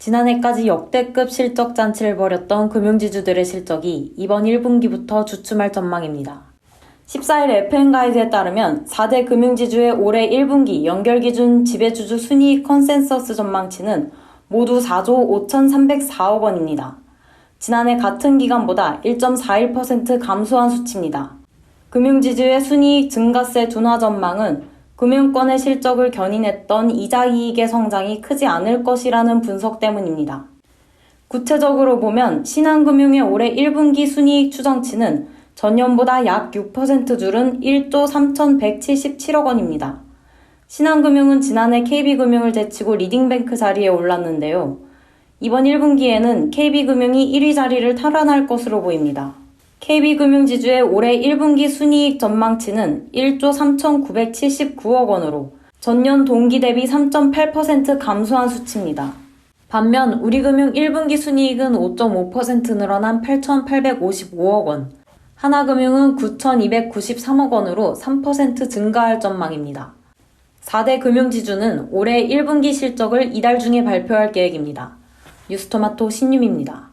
지난해까지 역대급 실적 잔치를 벌였던 금융지주들의 실적이 이번 1분기부터 주춤할 전망입니다. 14일 FN 가이드에 따르면 4대 금융지주의 올해 1분기 연결 기준 지배주주 순이익 컨센서스 전망치는 모두 4조 5,304억 원입니다. 지난해 같은 기간보다 1.41% 감소한 수치입니다. 금융지주의 순이익 증가세 둔화 전망은 금융권의 실적을 견인했던 이자 이익의 성장이 크지 않을 것이라는 분석 때문입니다. 구체적으로 보면 신한금융의 올해 1분기 순이익 추정치는 전년보다 약 6% 줄은 1조 3,177억 원입니다. 신한금융은 지난해 KB금융을 제치고 리딩뱅크 자리에 올랐는데요. 이번 1분기에는 KB금융이 1위 자리를 탈환할 것으로 보입니다. KB금융지주의 올해 1분기 순이익 전망치는 1조 3,979억 원으로 전년 동기 대비 3.8% 감소한 수치입니다. 반면 우리금융 1분기 순이익은 5.5% 늘어난 8,855억 원, 하나금융은 9,293억 원으로 3% 증가할 전망입니다. 4대 금융지주는 올해 1분기 실적을 이달 중에 발표할 계획입니다. 뉴스토마토 신유입니다.